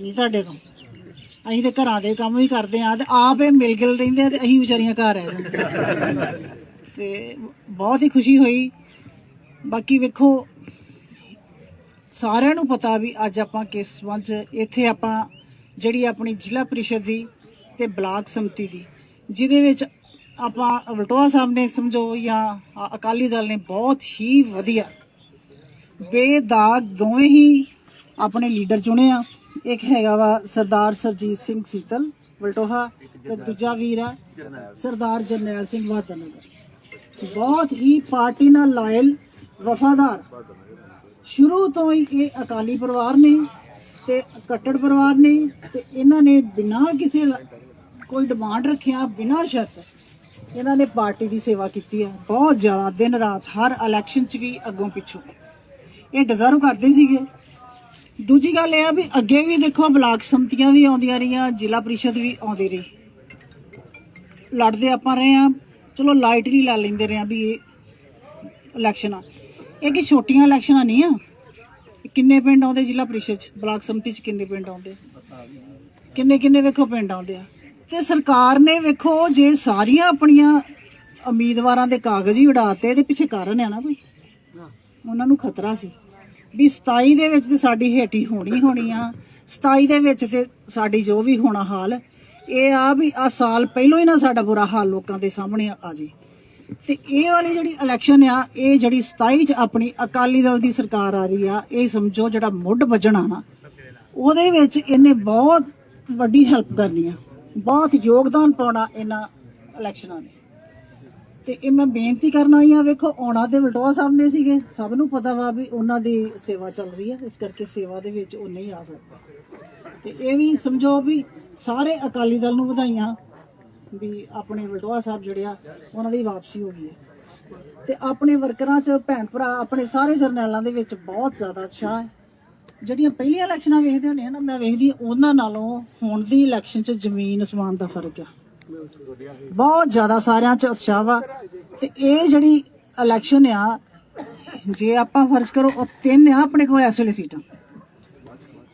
ਨਹੀਂ ਤੁਹਾਡੇ ਤੋਂ। ਅਸੀਂ ਤੇ ਘਰਾਂ ਦੇ ਕੰਮ ਵੀ ਕਰਦੇ ਆ ਤੇ ਆਪ ਇਹ ਮਿਲ ਗਿਲ ਰਹਿੰਦੇ ਆ ਤੇ ਅਸੀਂ ਵਿਚਾਰੀਆਂ ਘਰ ਰਹਿ ਜਾਂਦੇ ਤੇ ਬਹੁਤ ਹੀ ਖੁਸ਼ੀ ਹੋਈ। ਬਾਕੀ ਵੇਖੋ, ਸਾਰਿਆਂ ਨੂੰ ਪਤਾ ਵੀ ਅੱਜ ਆਪਾਂ ਕਿਸ ਸੰਬੰਧ 'ਚ ਇੱਥੇ ਆਪਾਂ ਜਿਹੜੀ ਆਪਣੀ ਜ਼ਿਲ੍ਹਾ ਪ੍ਰੀਸ਼ਦ ਦੀ ਤੇ ਬਲਾਕ ਸੰਮਤੀ ਦੀ, ਜਿਹਦੇ ਵਿੱਚ ਆਪਾਂ ਵਲਟੋਆ ਸਾਹਿਬ ਨੇ ਸਮਝੋ ਜਾਂ ਅਕਾਲੀ ਦਲ ਨੇ ਬਹੁਤ ਹੀ ਵਧੀਆ ਬੇਦਾਗ ਦੋਵੇਂ ਹੀ ਆਪਣੇ ਲੀਡਰ ਚੁਣੇ ਆ। ਇੱਕ ਹੈਗਾ ਵਾ ਸਰਦਾਰ ਸਰਜੀਤ ਸਿੰਘ ਸੀਤਲ, ਵਲਟੋਹਾ, ਤੇ ਦੂਜਾ ਵੀਰ ਆ ਸਰਦਾਰ ਜਰਨੈਲ ਸਿੰਘ ਵਾਤਨਗਰ ਬਹੁਤ ਹੀ ਪਾਰਟੀ ਨਾਲ ਲਾਇਲ ਵਫਾਦਾਰ। ਸ਼ੁਰੂ ਤੋਂ ਹੀ ਇਹ ਅਕਾਲੀ ਪਰਿਵਾਰ ਨੇ ਤੇ ਕੱਟੜ ਪਰਿਵਾਰ ਨੇ ਤੇ ਇਹਨਾਂ ਨੇ ਬਿਨਾਂ ਕਿਸੇ ਕੋਈ ਡਿਮਾਂਡ ਰੱਖਿਆ, ਬਿਨਾਂ ਸ਼ਰਤ ਇਹਨਾਂ ਨੇ ਪਾਰਟੀ ਦੀ ਸੇਵਾ ਕੀਤੀ ਹੈ। ਬਹੁਤ ਜ਼ਿਆਦਾ ਦਿਨ ਰਾਤ ਹਰ ਇਲੈਕਸ਼ਨ 'ਚ ਵੀ ਅੱਗੋਂ ਪਿੱਛੋਂ। ਇਹ ਡਿਜ਼ਰਵ ਕਰਦੇ ਸੀਗੇ। ਦੂਜੀ ਗੱਲ ਇਹ ਆ ਵੀ ਅੱਗੇ ਵੀ ਦੇਖੋ ਬਲਾਕ ਸੰਮਤੀਆਂ ਵੀ ਆਉਂਦੀਆਂ ਰਹੀਆਂ, ਜ਼ਿਲ੍ਹਾ ਪ੍ਰੀਸ਼ਦ ਵੀ ਆਉਂਦੀ ਰਹੀ। ਲੜਦੇ ਆਪਾਂ ਰਹੇ ਆ ਚਲੋ ਲਾਈਟਲੀ ਲੈ ਲੈਂਦੇ ਰਹੇ ਆ ਵੀ ਇਹ ਇਲੈਕਸ਼ਨ। ਆ ਇਹ ਕਿ ਛੋਟੀਆਂ ਇਲੈਕਸ਼ਨਾਂ ਨਹੀਂ ਆ। ਕਿੰਨੇ ਪਿੰਡ ਆਉਂਦੇ ਜ਼ਿਲ੍ਹਾ ਪ੍ਰੀਸ਼ਦ ਚ? ਬਲਾਕ ਸੰਮਤੀ ਚ ਕਿੰਨੇ ਪਿੰਡ ਆਉਂਦੇ ਕਿੰਨੇ ਕਿੰਨੇ ਵੇਖੋ ਪਿੰਡ ਆਉਂਦੇ ਆ? ਤੇ ਸਰਕਾਰ ਨੇ ਵੇਖੋ ਜੇ ਸਾਰੀਆਂ ਆਪਣੀਆਂ ਉਮੀਦਵਾਰਾਂ ਦੇ ਕਾਗਜ਼ ਹੀ ਉਡਾਤੇ ਇਹਦੇ ਪਿੱਛੇ ਕਾਰਨ ਆ ਨਾ ਕੋਈ? ਉਹਨਾਂ ਨੂੰ ਖਤਰਾ ਸੀ। ਵੀ 27 ਦੇ ਵਿੱਚ ਤੇ ਸਾਡੀ ਹੇਠੀ ਹੋਣੀ ਹੋਣੀ ਆ। 27 ਦੇ ਵਿੱਚ ਤੇ ਸਾਡੀ ਜੋ ਵੀ ਹੋਣਾ ਹਾਲ, ਇਹ ਆ ਵੀ ਆ ਸਾਲ ਪਹਿਲੋਂ ਹੀ ਨਾ ਸਾਡਾ ਬੁਰਾ ਹਾਲ ਲੋਕਾਂ ਦੇ ਸਾਹਮਣੇ ਆ ਜੇ। ਤੇ ਇਹ ਵਾਲੀ ਜਿਹੜੀ ਇਲੈਕਸ਼ਨ ਆ, ਇਹ ਜਿਹੜੀ 27 ਚ ਆਪਣੀ ਅਕਾਲੀ ਦਲ ਦੀ ਸਰਕਾਰ ਆ ਰਹੀ ਆ, ਇਹ ਸਮਝੋ ਜਿਹੜਾ ਮੁੱਢ ਵੱਜਣਾ ਨਾ, ਉਹਦੇ ਵਿੱਚ ਇਹਨੇ ਬਹੁਤ ਵੱਡੀ ਹੈਲਪ ਕਰਨੀ ਆ। ਬਹੁਤ ਯੋਗਦਾਨ ਪਾਉਣਾ ਇਹਨਾਂ ਇਲੈਕਸ਼ਨਾਂ ਨੇ। ਤੇ ਇਹ ਮੈਂ ਬੇਨਤੀ ਕਰਨ ਆਈ ਆ ਵੇਖੋ, ਆਉਣਾ ਤੇ ਵਲਟੋਆ ਸਾਹਿਬ ਨੇ ਸੀਗੇ। ਸਭ ਨੂੰ ਪਤਾ ਵਾ ਵੀ ਉਹਨਾਂ ਦੀ ਸੇਵਾ ਚੱਲ ਰਹੀ ਹੈ, ਇਸ ਕਰਕੇ ਸੇਵਾ ਦੇ ਵਿੱਚ ਉਹ ਨਹੀਂ ਆ ਸਕਦਾ। ਤੇ ਇਹ ਵੀ ਸਮਝੋ ਵੀ ਸਾਰੇ ਅਕਾਲੀ ਦਲ ਨੂੰ ਵਧਾਈਆਂ ਵੀ ਆਪਣੇ ਵਲਟੋਆ ਸਾਹਿਬ ਜਿਹੜੇ ਆ, ਉਹਨਾਂ ਦੀ ਵਾਪਸੀ ਹੋ ਗਈ ਹੈ। ਤੇ ਆਪਣੇ ਵਰਕਰਾਂ 'ਚ ਭੈਣ ਭਰਾ, ਆਪਣੇ ਸਾਰੇ ਜਰਨੈਲਾਂ ਦੇ ਵਿੱਚ ਬਹੁਤ ਜ਼ਿਆਦਾ ਉਤਸ਼ਾਹ ਹੈ। ਜਿਹੜੀਆਂ ਪਹਿਲੀਆਂ ਇਲੈਕਸ਼ਨਾਂ ਵੇਖਦੇ ਹੁੰਦੇ ਆ ਨਾ, ਮੈਂ ਵੇਖਦੀ ਉਹਨਾਂ ਨਾਲੋਂ ਹੁਣ ਦੀ ਇਲੈਕਸ਼ਨ 'ਚ ਜ਼ਮੀਨ ਅਸਮਾਨ ਦਾ ਫ਼ਰਕ ਆ। ਬਹੁਤ ਜ਼ਿਆਦਾ ਸਾਰਿਆਂ 'ਚ ਉਤਸ਼ਾਹ ਵਾ। ਤੇ ਇਹ ਜਿਹੜੀ ਇਲੈਕਸ਼ਨ ਆ ਜੇ ਆਪਾਂ ਫਰਜ਼ ਕਰੋ ਉਹ ਤਿੰਨ ਆ ਆਪਣੇ ਕੋਲ ਇਸ ਵੇਲੇ ਸੀਟਾਂ।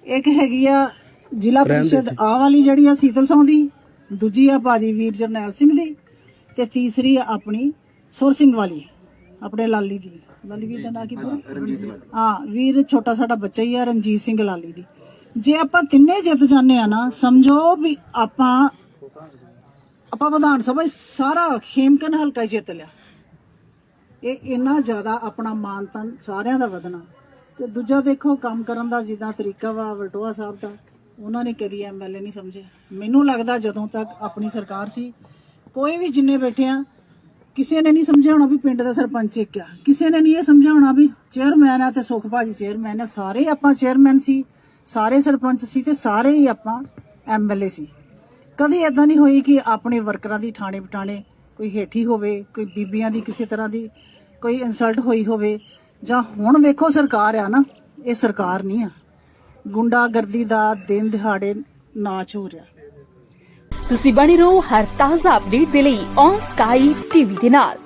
ਇੱਕ ਹੈਗੀ ਆ ਜ਼ਿਲ੍ਹਾ ਪ੍ਰੀਸ਼ਦ ਆ ਵਾਲੀ ਜਿਹੜੀ ਆ ਸੀਤਲ ਸੌਂ ਦੀ ਦੂਜੀ ਆ ਬਾਜੀ ਵੀਰ ਜਰਨੈਲ ਸਿੰਘ ਦੀ ਤੇ ਤੀਸਰੀ ਆ ਆਪਣੀ ਸੁਰ ਸਿੰਘ ਵਾਲੀ ਆਪਣੇ ਲਾਲੀ ਦੀ। ਲਾਲੀ ਵੀਰ ਦਾ ਨਾਂ ਕੀ ਪੂਰਾ ਹਾਂ ਵੀਰ ਛੋਟਾ ਸਾਡਾ ਬੱਚਾ ਹੀ ਆ ਰਣਜੀਤ ਸਿੰਘ ਲਾਲੀ ਦੀ। ਜੇ ਆਪਾਂ ਤਿੰਨੇ ਜਿੱਤ ਜਾਂਦੇ ਆ ਨਾ ਸਮਝੋ ਵੀ ਆਪਾਂ ਆਪਾਂ ਵਿਧਾਨ ਸਭਾ ਸਾਰਾ ਖੇਮਕਨ ਹਲਕਾ ਹੀ ਜਿੱਤ ਲਿਆ। ਇਹ ਇੰਨਾ ਜ਼ਿਆਦਾ ਆਪਣਾ ਮਾਨ ਮਾਨਤਨ ਸਾਰਿਆਂ ਦਾ ਵਧਣਾ। ਤੇ ਦੂਜਾ ਦੇਖੋ, ਕੰਮ ਕਰਨ ਦਾ ਜਿੱਦਾਂ ਤਰੀਕਾ ਵਾ ਵਲਟੋਆ ਸਾਹਿਬ ਦਾ, ਉਹਨਾਂ ਨੇ ਕਦੀ ਐਮਐਲਏ ਨਹੀਂ ਸਮਝਿਆ। ਮੈਨੂੰ ਲੱਗਦਾ ਜਦੋਂ ਤੱਕ ਆਪਣੀ ਸਰਕਾਰ ਸੀ, ਕੋਈ ਵੀ ਜਿੰਨੇ ਬੈਠੇ ਆ, ਕਿਸੇ ਨੇ ਨਹੀਂ ਸਮਝਾਉਣਾ ਵੀ ਪਿੰਡ ਦਾ ਸਰਪੰਚ ਇੱਕ ਆ। ਕਿਸੇ ਨੇ ਨਹੀਂ ਇਹ ਸਮਝਾਉਣਾ ਵੀ ਚੇਅਰਮੈਨ ਆ ਤੇ ਸੁਖ ਭਾਜੀ ਚੇਅਰਮੈਨ ਆ। ਸਾਰੇ ਆਪਾਂ ਚੇਅਰਮੈਨ ਸੀ, ਸਾਰੇ ਸਰਪੰਚ ਸੀ ਤੇ ਸਾਰੇ ਹੀ ਆਪਾਂ ਐਮਐਲਏ ਸੀ। ਕਦੀ ਇਦਾਂ ਨਹੀਂ ਹੋਈ ਕਿ ਆਪਣੇ ਵਰਕਰਾਂ ਦੀ ਠਾਣੇ ਬਟਾਣੇ ਕੋਈ ਹੇਠੀ ਹੋਵੇ, ਕੋਈ ਬੀਬੀਆਂ ਦੀ ਕਿਸੇ ਤਰ੍ਹਾਂ ਦੀ ਕੋਈ ਇਨਸਲਟ ਹੋਈ ਹੋਵੇ। ਜਾਂ ਹੁਣ ਵੇਖੋ ਸਰਕਾਰ ਆ ਨਾ, ਇਹ ਸਰਕਾਰ ਨਹੀਂ ਆ। ਗੁੰਡਾਗਰਦੀ ਦਾ ਦਿਨ ਦਿਹਾੜੇ ਨਾਚ ਹੋ ਰਿਹਾ। ਤੁਸੀਂ ਬਣੇ ਰਹੋ ਹਰ ਤਾਜ਼ਾ ਅਪਡੇਟ ਦੇ ਲਈ ਔਨ ਸਕਾਈ ਟੀਵੀ ਦੇ ਨਾਲ।